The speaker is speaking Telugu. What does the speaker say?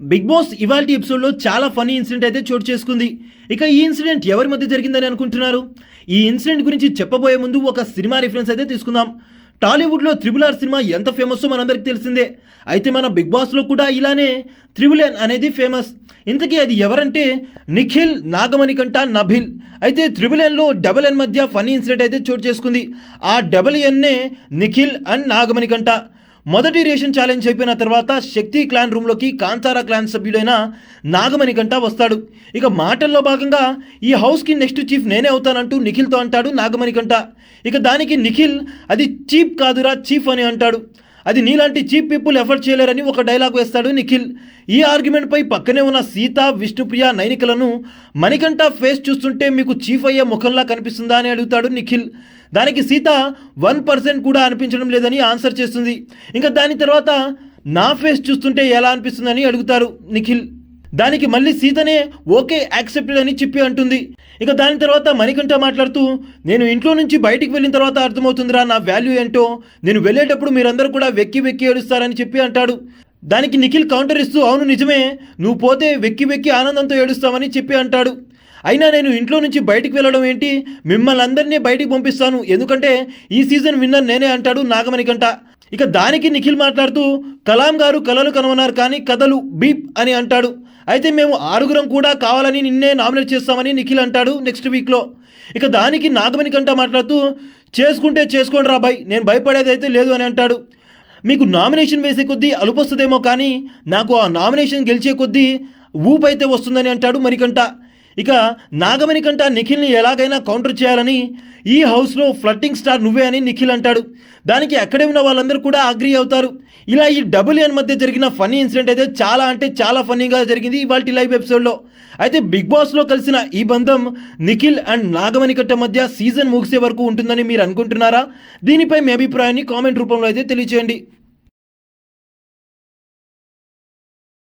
బిగ్ బాస్ ఇవాల్టి ఎపిసోడ్లో చాలా ఫనీ ఇన్సిడెంట్ అయితే చోటు చేసుకుంది. ఇక ఈ ఇన్సిడెంట్ ఎవరి మధ్య జరిగిందని అనుకుంటున్నారు? ఈ ఇన్సిడెంట్ గురించి చెప్పబోయే ముందు ఒక సినిమా రిఫరెన్స్ అయితే తీసుకుందాం. టాలీవుడ్లో త్రిబుల్ ఆర్ సినిమా ఎంత ఫేమస్ మనందరికి తెలిసిందే. అయితే మన బిగ్ బాస్లో కూడా ఇలానే త్రిబుల్ ఎన్ అనేది ఫేమస్. ఇంతకీ అది ఎవరంటే నిఖిల్ నాగమణికంట నభిల్. అయితే త్రిబుల్ ఎన్లో డబుల్ ఎన్ మధ్య ఫనీ ఇన్సిడెంట్ అయితే చోటు చేసుకుంది. ఆ డబుల్ ఎన్నే నిఖిల్ అండ్ నాగమణికంట మొదటి రేషన్ ఛాలెంజ్ అయిపోయిన తర్వాత శక్తి క్లాన్ రూమ్లోకి కాంతారా క్లాన్ సభ్యుడైన నాగమణి గంట వస్తాడు. ఇక మాటల్లో భాగంగా ఈ హౌస్కి నెక్స్ట్ చీఫ్ నేనే అవుతానంటూ నిఖిల్తో అంటాడు నాగమణి గంట. ఇక దానికి నిఖిల్ అది చీప్ కాదురా చీఫ్ అని అంటాడు. అది నీలాంటి చీప్ పీపుల్ ఎఫర్ట్ చేయలేరని ఒక డైలాగ్ వేస్తాడు నిఖిల్. ఈ ఆర్గ్యుమెంట్పై పక్కనే ఉన్న సీత విష్ణుప్రియ నైనికలను మణికంఠ ఫేస్ చూస్తుంటే మీకు చీఫ్ అయ్యే ముఖంలా కనిపిస్తుందా అని అడుగుతాడు నిఖిల్. దానికి సీత వన్ పర్సెంట్ కూడా అనిపించడం లేదని ఆన్సర్ చేస్తుంది. ఇంకా దాని తర్వాత నా ఫేస్ చూస్తుంటే ఎలా అనిపిస్తుందని అడుగుతారు నిఖిల్. దానికి మళ్ళీ సీతనే ఓకే యాక్సెప్టెడ్ అని చెప్పి అంటుంది. ఇక దాని తర్వాత మణికంఠ మాట్లాడుతూ నేను ఇంట్లో నుంచి బయటికి వెళ్ళిన తర్వాత అర్థమవుతుందిరా నా వాల్యూ ఏంటో. నేను వెళ్ళేటప్పుడు మీరందరూ కూడా వెక్కి వెక్కి ఏడుస్తారని చెప్పి అంటాడు. దానికి నిఖిల్ కౌంటర్ ఇస్తూ అవును నిజమే. నువ్వు పోతే వెక్కి వెక్కి ఆనందంతో ఏడుస్తామని చెప్పి అంటాడు. అయినా నేను ఇంట్లో నుంచి బయటికి వెళ్ళడం ఏంటి? మిమ్మల్ని అందరినీ బయటికి పంపిస్తాను. ఎందుకంటే ఈ సీజన్ విన్నర్ నేనే అంటాడు నాగమణికంట ఇక దానికి నిఖిల్ మాట్లాడుతూ కలాం గారు కలలు కనుగొన్నారు కానీ కథలు బీప్ అని అంటాడు. అయితే మేము ఆరుగురం కూడా కావాలని నిన్నే నామినేట్ చేస్తామని నిఖిల్ అంటాడు నెక్స్ట్ వీక్లో. ఇక దానికి నాగమణి కంట మాట్లాడుతూ చేసుకుంటే చేసుకోండి రా బాయ్ నేను భయపడేది అయితే లేదు అని అంటాడు. మీకు నామినేషన్ వేసే కొద్దీ అలుపు వస్తుందేమో కానీ నాకు ఆ నామినేషన్ గెలిచే కొద్దీ ఊపు అయితే వస్తుందని అంటాడు మరికంట ఇక నాగమణి కంట నిఖిల్ని ఎలాగైనా కౌంటర్ చేయాలని ఈ హౌస్లో ఫ్లట్టింగ్ స్టార్ నువ్వే అని నిఖిల్ అంటాడు. దానికి అక్కడే ఉన్న వాళ్ళందరూ కూడా అగ్రి అవుతారు. ఇలా ఈ డబుల్ ఎన్ మధ్య జరిగిన ఫన్నీ ఇన్సిడెంట్ అయితే చాలా అంటే చాలా ఫన్నీగా జరిగింది ఇవాళ లైవ్ ఎపిసోడ్లో. అయితే బిగ్ బాస్లో కలిసిన ఈ బంధం నిఖిల్ అండ్ నాగమణికట్ట మధ్య సీజన్ ముగిసే వరకు ఉంటుందని మీరు అనుకుంటున్నారా? దీనిపై మీ అభిప్రాయాన్ని కామెంట్ రూపంలో అయితే తెలియచేయండి.